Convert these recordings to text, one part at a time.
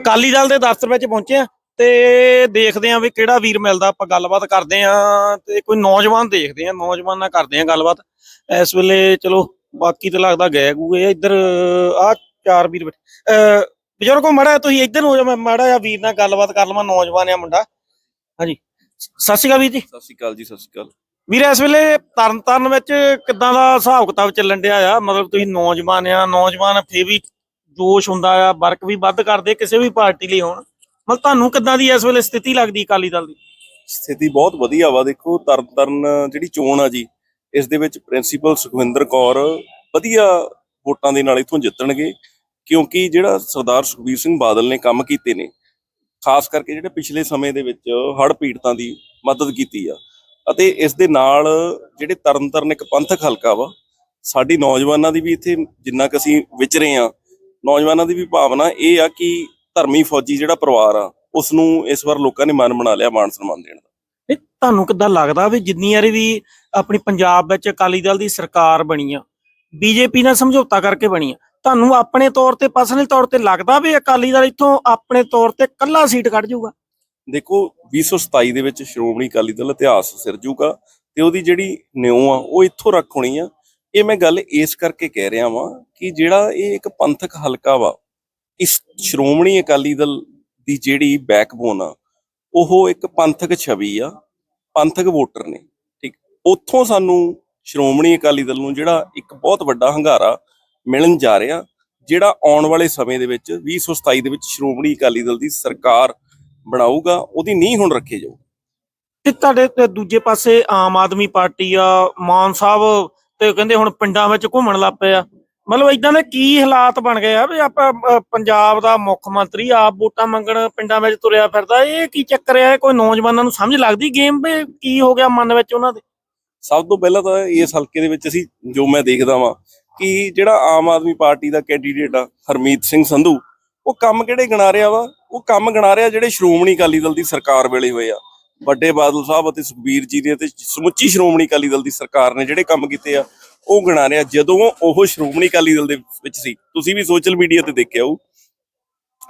ਅਕਾਲੀ ਦਲ ਦੇ ਦਫ਼ਤਰ ਵਿੱਚ ਪਹੁੰਚੇ ਆ ਤੇ ਦੇਖਦੇ ਆ ਵੀ ਕਿਹੜਾ ਵੀਰ ਮਿਲਦਾ ਆਪਾਂ ਗੱਲਬਾਤ ਕਰਦੇ ਆ ਤੇ ਕੋਈ ਨੌਜਵਾਨ ਦੇਖਦੇ ਆ ਨੌਜਵਾਨ ਨਾਲ ਕਰਦੇ ਆ ਗੱਲਬਾਤ। ਇਸ ਵੇਲੇ ਚਲੋ ਬਾਕੀ ਤੇ ਲੱਗਦਾ ਗਏ ਗੂਏ। ਇੱਧਰ ਆ ਚਾਰ ਵੀਰ ਬੈਠੇ। ਬਜ਼ੁਰਗੋ ਮੜਾ ਤੁਸੀਂ ਇੱਧਰ ਹੋ ਜਾ ਮੈਂ ਮਾੜਾ ਜਿਹਾ ਵੀਰ ਨਾਲ ਗੱਲਬਾਤ ਕਰ ਲਵਾਂ ਨੌਜਵਾਨ ਆ ਮੁੰਡਾ। ਹਾਂਜੀ। ਸਤਿ ਸ਼੍ਰੀ ਅਕਾਲ ਵੀਰ ਜੀ। ਸਤਿ ਸ਼੍ਰੀ ਅਕਾਲ ਜੀ ਸਤਿ ਸ਼੍ਰੀ ਅਕਾਲ। ਵੀਰ ਇਸ ਵੇਲੇ ਤਰਨਤਾਰਨ ਵਿੱਚ ਕਿੱਦਾਂ ਦਾ ਹਿਸਾਬ ਕਿਤਾਬ ਚੱਲਣ ਡਿਆ ਆ? ਮਤਲਬ ਤੁਸੀਂ ਨੌਜਵਾਨ ਆ ਨੌਜਵਾਨ ਫੇਰ ਵੀ ਜੋਸ਼ ਹੁੰਦਾ ਆ, ਵਰਕ ਵੀ ਵੱਧ ਕਰਦੇ, ਕਿਸੇ ਵੀ ਪਾਰਟੀ ਲਈ ਹੋਣ। ਮਤਲਬ ਤੁਹਾਨੂੰ ਕਿੱਦਾਂ ਦੀ ਇਸ ਵੇਲੇ ਸਥਿਤੀ ਲੱਗਦੀ ਅਕਾਲੀ ਦਲ ਦੀ? ਸਥਿਤੀ ਬਹੁਤ ਵਧੀਆ ਵਾ, ਦੇਖੋ, ਤਰਨਤਾਰਨ ਜਿਹੜੀ ਚੋਣ ਆ ਜੀ, ਇਸ ਦੇ ਵਿੱਚ ਪ੍ਰਿੰਸੀਪਲ ਸੁਖਵਿੰਦਰ ਕੌਰ ਵਧੀਆ ਵੋਟਾਂ ਦੇ ਨਾਲ ਇਥੋਂ ਜਿੱਤਣਗੇ, ਕਿਉਂਕਿ ਜਿਹੜਾ ਸਰਦਾਰ ਸੁਖਬੀਰ ਸਿੰਘ ਬਾਦਲ ਨੇ ਕੰਮ ਕੀਤੇ ਨੇ, ਖਾਸ ਕਰਕੇ ਜਿਹੜੇ ਪਿਛਲੇ ਸਮੇਂ ਦੇ ਵਿੱਚ ਹੜ੍ਹ ਪੀੜਤਾਂ ਦੀ ਮਦਦ ਕੀਤੀ ਆ। ਅਤੇ ਇਸ ਦੇ ਨਾਲ ਜਿਹੜੇ ਤਰਨਤਾਰਨ ਇੱਕ ਪੰਥਕ ਹਲਕਾ ਵਾ, ਸਾਡੀ ਨੌਜਵਾਨਾਂ ਦੀ ਵੀ ਇੱਥੇ ਜਿੰਨਾ ਕੁ ਅਸੀਂ ਵਿਚਰੇ ਆ ਨੌਜਵਾਨਾਂ ਦੀ ਵੀ ਭਾਵਨਾ ਇਹ ਆ ਕਿ ਧਰਮੀ ਫੌਜੀ ਜਿਹੜਾ ਪਰਿਵਾਰ ਆ ਉਸ ਨੂੰ ਇਸ ਵਾਰ ਲੋਕਾਂ ਨੇ ਮਨ ਬਣਾ ਲਿਆ ਮਾਨ ਸਨਮਾਨ ਦੇਣ ਦਾ। ਇਹ ਤੁਹਾਨੂੰ ਕਿੱਦਾਂ ਲੱਗਦਾ ਵੀ ਜਿੰਨੀ ਵਾਰੀ ਵੀ ਆਪਣੀ ਪੰਜਾਬ ਵਿੱਚ ਅਕਾਲੀ ਦਲ ਦੀ ਸਰਕਾਰ ਬਣੀ ਆ ਬੀਜੇਪੀ ਨਾਲ ਸਮਝੌਤਾ ਕਰਕੇ ਬਣੀ ਆ ਤੁਹਾਨੂੰ ਆਪਣੇ ਤੌਰ ਤੇ ਪਰਸਨਲ ਤੌਰ ਤੇ ਲੱਗਦਾ ਵੀ ਅਕਾਲੀ ਦਲ ਇੱਥੋਂ ਆਪਣੇ ਤੌਰ ਤੇ ਕੱਲਾ ਸੀਟ ਕੱਢ ਜਾਊਗਾ? ਦੇਖੋ 2027 ਦੇ ਵਿੱਚ ਸ਼੍ਰੋਮਣੀ ਅਕਾਲੀ ਦਲ ਇਤਿਹਾਸ ਸਿਰਜੂਗਾ ਤੇ ਉਹਦੀ ਜਿਹੜੀ ਨਿਉ ਆ ਉਹ ਇੱਥੋਂ ਰੱਖ ਹੋਣੀ ਆ ਇਹ ਮੈਂ ਗੱਲ ਇਸ ਕਰਕੇ ਕਹਿ ਰਿਹਾ ਵਾਂ ਕਿ ਜਿਹੜਾ ਇਹ ਇੱਕ ਪੰਥਕ ਹਲਕਾ ਵਾ, ਇਸ ਸ਼੍ਰੋਮਣੀ ਅਕਾਲੀ ਦਲ ਦੀ ਜਿਹੜੀ ਬੈਕਬੋਨ ਆ, ਉਹ ਇੱਕ ਪੰਥਕ ਛਵੀ ਆ, ਪੰਥਕ ਵੋਟਰ ਨੇ, ਠੀਕ? ਉੱਥੋਂ ਸਾਨੂੰ ਸ਼੍ਰੋਮਣੀ ਅਕਾਲੀ ਦਲ ਨੂੰ ਜਿਹੜਾ ਇੱਕ ਬਹੁਤ ਵੱਡਾ ਹੰਗਾਰਾ ਮਿਲਣ ਜਾ ਰਿਹਾ, ਜਿਹੜਾ ਆਉਣ ਵਾਲੇ ਸਮੇਂ ਦੇ ਵਿੱਚ 2027 ਦੇ ਵਿੱਚ ਸ਼੍ਰੋਮਣੀ ਅਕਾਲੀ ਦਲ ਦੀ ਸਰਕਾਰ ਬਣਾਊਗਾ, ਉਹਦੀ ਨੀਂਹ ਹੁਣ ਰੱਖੇ ਜਾਊ। ਤੇ ਤੁਹਾਡੇ ਦੂਜੇ ਪਾਸੇ ਆਮ ਆਦਮੀ ਪਾਰਟੀ ਆ, ਮਾਨ ਸਾਹਿਬ ਤੇ ਕਹਿੰਦੇ ਹੁਣ ਪਿੰਡਾਂ ਵਿੱਚ ਘੁੰਮਣ ਲੱਗ ਪਏ ਆ। ਮਤਲਬ ਇਦਾਂ ਦੇ ਕੀ ਹਾਲਾਤ ਬਣ ਗਏ ਆ ਵੀ ਆਪਾਂ ਅਹ, ਪੰਜਾਬ ਦਾ ਮੁੱਖ ਮੰਤਰੀ ਆਪ ਵੋਟਾਂ ਮੰਗਣ ਪਿੰਡਾਂ ਵਿੱਚ ਤੁਰਿਆ ਫਿਰਦਾ ਇਹ ਕੀ ਚੱਕਰ ਆ? ਇਹ ਕੋਈ ਨੌਜਵਾਨਾਂ ਨੂੰ ਸਮਝ ਲੱਗਦੀ ਗੇਮ ਵੀ ਕੀ ਹੋ ਗਿਆ ਮਨ ਵਿੱਚ ਉਹਨਾਂ ਦੇ? ਸਭ ਤੋਂ ਪਹਿਲਾਂ ਤਾਂ ਇਸ ਹਲਕੇ ਦੇ ਵਿੱਚ ਅਸੀਂ ਜੋ ਮੈਂ ਦੇਖਦਾ ਵਾਂ ਕਿ ਜਿਹੜਾ ਆਮ ਆਦਮੀ ਪਾਰਟੀ ਦਾ ਕੈਂਡੀਡੇਟ ਆ ਹਰਮੀਤ ਸਿੰਘ ਸੰਧੂ ਉਹ ਕੰਮ ਕਿਹੜੇ ਗਿਣਾ ਰਿਹਾ ਵਾ? ਉਹ ਕੰਮ ਗਿਣਾ ਰਿਹਾ ਜਿਹੜੇ ਸ਼੍ਰੋਮਣੀ ਅਕਾਲੀ ਦਲ ਦੀ ਸਰਕਾਰ ਵੇਲੇ ਹੋਏ ਆ। ਵੱਡੇ ਬਾਦਲ ਸਾਹਿਬ ਅਤੇ ਸੁਖਬੀਰ ਜੀ ਨੇ ਤੇ ਸਮੁੱਚੀ ਸ਼੍ਰੋਮਣੀ ਅਕਾਲੀ ਦਲ ਦੀ ਸਰਕਾਰ ਨੇ ਜਿਹੜੇ ਕੰਮ ਕੀਤੇ ਆ, ਉਹ ਗਿਣਾ ਰਿਹਾ। ਜਦੋਂ ਉਹ ਸ਼੍ਰੋਮਣੀ ਅਕਾਲੀ ਦਲ ਦੇ ਵਿੱਚ ਸੀ, ਤੁਸੀਂ ਵੀ ਸੋਸ਼ਲ ਮੀਡੀਆ ਤੇ ਦੇਖਿਆ ਹੋ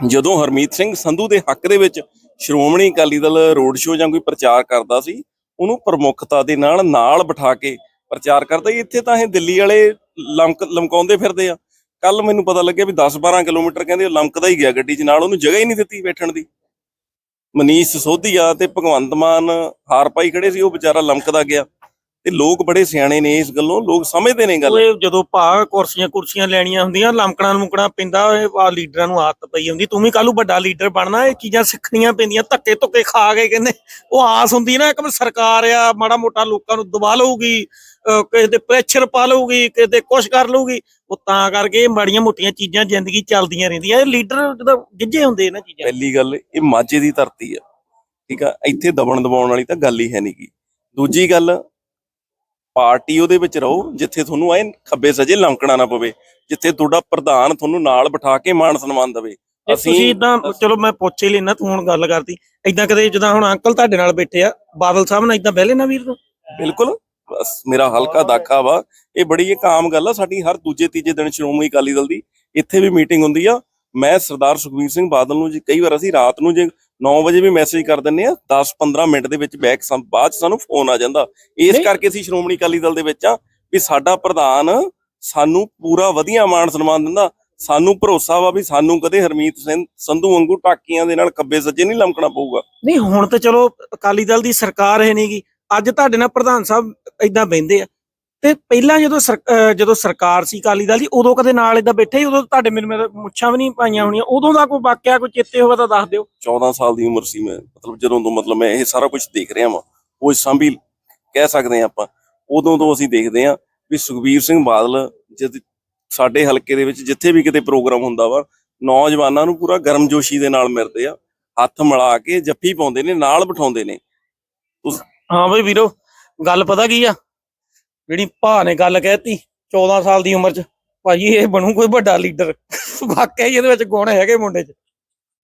ਜਦੋਂ ਹਰਮੀਤ ਸਿੰਘ ਸੰਧੂ ਦੇ ਹੱਕ ਦੇ ਵਿੱਚ ਸ਼੍ਰੋਮਣੀ ਅਕਾਲੀ ਦਲ ਰੋਡ ਸ਼ੋਅ ਜਾਂ ਕੋਈ ਪ੍ਰਚਾਰ ਕਰਦਾ ਸੀ, ਉਹਨੂੰ ਪ੍ਰਮੁੱਖਤਾ ਦੇ ਨਾਲ ਨਾਲ ਬਿਠਾ ਕੇ ਪ੍ਰਚਾਰ ਕਰਦਾ। ਇੱਥੇ ਤਾਂ ਇਹ ਦਿੱਲੀ ਵਾਲੇ ਲਮਕ, ਲਮਕਾਉਂਦੇ ਫਿਰਦੇ ਆ। ਕੱਲ ਮੈਨੂੰ ਪਤਾ ਲੱਗਿਆ ਵੀ 10-12 ਕਿਲੋਮੀਟਰ ਕਹਿੰਦੇ ਉਹ ਲਮਕਦਾ ਹੀ ਗਿਆ ਗੱਡੀ 'ਚ, ਨਾਲ ਉਹਨੂੰ ਜਗ੍ਹਾ ਹੀ ਨਹੀਂ ਦਿੱਤੀ ਬੈਠਣ ਦੀ। ਮਨੀਸ਼ ਸੋਧੀਆ ਤੇ ਭਗਵੰਤ ਮਾਨ ਹਾਰ ਪਾਈ ਖੜੇ ਸੀ ਉਹ ਵਿਚਾਰਾ ਲਮਕਦਾ ਗਿਆ। ਤੇ ਲੋਕ ਬੜੇ ਸਿਆਣੇ ਨੇ ਇਸ ਗੱਲੋਂ ਲੋਕ ਸਮਝਦੇ ਨੇ ਗੱਲ। ਉਹ ਜਦੋਂ ਭਾ ਕੁਰਸੀਆਂ ਕੁਰਸੀਆਂ ਲੈਣੀਆਂ ਹੁੰਦੀਆਂ ਲੰਕਣਾ ਲੁਕਣਾ ਪੈਂਦਾ ਆ ਲੀਡਰਾਂ ਨੂੰ ਆਦਤ ਪਈ ਹੁੰਦੀ। ਤੂੰ ਵੀ ਕੱਲ ਵੱਡਾ ਲੀਡਰ ਬਣਨਾ ਇਹ ਚੀਜ਼ਾਂ ਸਿੱਖਣੀਆਂ ਪੈਂਦੀਆਂ ਧੱਕੇ ਧੁੱਕੇ ਖਾ ਕੇ ਕਹਿੰਦੇ ਉਹ ਆਸ ਹੁੰਦੀ ਨਾ ਕਿ ਵੀ ਸਰਕਾਰ ਆ ਮਾੜਾ ਮੋਟਾ ਲੋਕਾਂ ਨੂੰ ਦਬਾ ਲਊਗੀ ਕਿਸੇ ਦੇ ਪ੍ਰੈਸ਼ਰ ਪਾ ਲਊਗੀ ਕਿਸੇ ਦੇ ਕੁਛ ਕਰ ਲਊਗੀ ਉਹ ਤਾਂ ਕਰਕੇ ਮਾੜੀਆਂ ਮੋਟੀਆਂ ਚੀਜ਼ਾਂ ਜ਼ਿੰਦਗੀ ਚੱਲਦੀਆਂ ਰਹਿੰਦੀਆਂ। ਇਹ ਲੀਡਰ ਜਦੋਂ ਗਿੱਜੇ ਹੁੰਦੇ ਇਹਨਾਂ ਚੀਜ਼ਾਂ। ਪਹਿਲੀ ਗੱਲ ਇਹ ਮਾਝੇ ਦੀ ਧਰਤੀ ਆ ਠੀਕ ਆ? ਇੱਥੇ ਦਬਣ ਦਬਾਉਣ ਵਾਲੀ ਤਾਂ ਗੱਲ ਹੀ ਹੈ ਨਹੀਂਗੀ ਦੂਜੀ ਗੱਲ ਪਾਰਟੀ ਉਹਦੇ ਵਿੱਚ ਰਹੋ ਜਿੱਥੇ ਤੁਹਾਨੂੰ ਐ ਖੱਬੇ ਸਜੇ ਲੰਕਣਾ ਨਾ ਪਵੇ ਜਿੱਥੇ ਤੁਹਾਡਾ ਪ੍ਰਧਾਨ ਤੁਹਾਨੂੰ ਨਾਲ ਬਿਠਾ ਕੇ ਮਾਣ ਸਨਮਾਨ ਦੇਵੇ। ਜੇ ਤੁਸੀਂ ਇਦਾਂ ਚਲੋ ਮੈਂ ਪੁੱਛ ਹੀ ਲੈਣਾ ਤੂੰ ਹੁਣ ਗੱਲ ਕਰਦੀ ਇਦਾਂ ਕਦੇ ਜਦੋਂ ਹੁਣ ਅੰਕਲ ਤੁਹਾਡੇ ਨਾਲ ਬੈਠੇ ਆ ਬਾਦਲ ਸਾਹਿਬ ਨਾਲ ਇਦਾਂ ਬਹਿਲੇ ਨਾ ਵੀਰ ਤੋਂ? ਬਿਲਕੁਲ ਬਸ ਮੇਰਾ ਹਲਕਾ ਦਾਖਾ ਵਾ। ਇਹ ਬੜੀ ਇੱਕ ਆਮ ਗੱਲ ਆ ਸਾਡੀ ਹਰ ਦੂਜੇ ਤੀਜੇ ਦਿਨ ਸ਼੍ਰੋਮਣੀ ਅਕਾਲੀ ਦਲ ਦੀ ਇੱਥੇ ਵੀ ਮੀਟਿੰਗ ਹੁੰਦੀ ਆ। ਮੈਂ ਸਰਦਾਰ ਸੁਖਬੀਰ ਸਿੰਘ ਬਾਦਲ ਨੂੰ ਜੀ ਕਈ ਵਾਰ ਅਸੀਂ ਰਾਤ ਨੂੰ ਜੇ 9 ਵਜੇ ਵੀ ਮੈਸੇਜ ਕਰ ਦਿੰਨੇ ਆ 10-15 ਮਿੰਟ ਦੇ ਵਿੱਚ ਬੈਕ ਬਾਅਦ ਸਾਨੂੰ ਫੋਨ ਆ ਜਾਂਦਾ। ਇਸ। ਕਰਕੇ ਅਸੀਂ ਸ਼੍ਰੋਮਣੀ ਅਕਾਲੀ ਦਲ ਦੇ ਵਿੱਚ ਆ ਵੀ ਸਾਡਾ ਪ੍ਰਧਾਨ ਸਾਨੂੰ ਪੂਰਾ ਵਧੀਆ ਮਾਣ ਸਨਮਾਨ ਦਿੰਦਾ। ਸਾਨੂੰ ਭਰੋਸਾ ਵਾ ਵੀ ਸਾਨੂੰ ਕਦੇ ਹਰਮੀਤ ਸਿੰਘ ਸੰਧੂ ਵਾਂਗੂ ਟਾਕੀਆਂ ਦੇ ਨਾਲ ਖੱਬੇ ਸੱਜੇ ਨਹੀਂ ਲੰਕਣਾ ਪਊਗਾ। ਨਹੀਂ ਹੁਣ ਤੇ ਚਲੋ ਅਕਾਲੀ ਦਲ ਦੀ ਸਰਕਾਰ ਹੈ ਨਹੀਂਗੀ ਅੱਜ ਤੁਹਾਡੇ ਨਾਲ ਪ੍ਰਧਾਨ ਸਾਹਿਬ ਇਦਾਂ ਬਹਿੰਦੇ ਆ। ਤੇ ਪਹਿਲਾਂ ਜਦੋਂ ਜਦੋਂ ਸਰਕਾਰ ਸੀ ਅਕਾਲੀ ਦਲ ਦੀ ਉਦੋਂ ਕਦੇ ਨਾਲ ਇਦਾਂ ਬੈਠੇ ਉਦੋਂ ਤੁਹਾਡੇ ਮੇਰੇ ਮੇਰੇ ਮੁੱਛਾਂ ਵੀ ਨਹੀਂ ਪਾਈਆਂ ਹੋਣੀਆਂ। ਉਦੋਂ ਦਾ ਕੋਈ ਵਾਕਿਆ ਕੋਈ ਚੇਤੇ ਹੋਵੇ ਤਾਂ ਦੱਸ ਦਿਓ। 14 ਸਾਲ ਦੀ ਉਮਰ ਸੀ ਮੈਂ। ਮਤਲਬ ਜਦੋਂ ਤੋਂ ਮਤਲਬ ਮੈਂ ਇਹ ਸਾਰਾ ਕੁਝ ਦੇਖ ਰਿਹਾ ਵਾਂ। ਉਹ ਸਾਂਭੀ ਕਹਿ ਸਕਦੇ ਆ ਆਪਾਂ। ਉਦੋਂ ਤੋਂ ਅਸੀਂ ਦੇਖਦੇ ਆ ਵੀ ਸੁਖਬੀਰ ਸਿੰਘ ਬਾਦਲ ਜਦ ਸਾਡੇ ਹਲਕੇ ਦੇ ਵਿੱਚ ਜਿੱਥੇ ਵੀ ਕਿਤੇ ਪ੍ਰੋਗਰਾਮ ਹੁੰਦਾ ਵਾ ਨੌਜਵਾਨਾਂ ਨੂੰ ਪੂਰਾ ਗਰਮਜੋਸ਼ੀ ਦੇ ਨਾਲ ਮਿਲਦੇ ਆ। ਹੱਥ ਮਿਲਾ ਕੇ ਜੱਫੀ ਪਾਉਂਦੇ ਨੇ ਨਾਲ ਬਿਠਾਉਂਦੇ ਨੇ। ਹਾਂ ਬਈ ਵੀਰੋ ਗੱਲ ਪਤਾ ਕੀ ਆ? ਜਿਹੜੀ ਭਾ ਨੇ ਗੱਲ ਕਹਿਤੀ 14 ਸਾਲ ਦੀ ਉਮਰ 'ਚ, ਭਾਜੀ ਇਹ ਬਣੂ ਕੋਈ ਵੱਡਾ ਲੀਡਰ ਵਾਕਿਆ ਹੀ ਇਹਦੇ ਵਿੱਚ ਗੁਣ ਹੈਗੇ ਮੁੰਡੇ 'ਚ।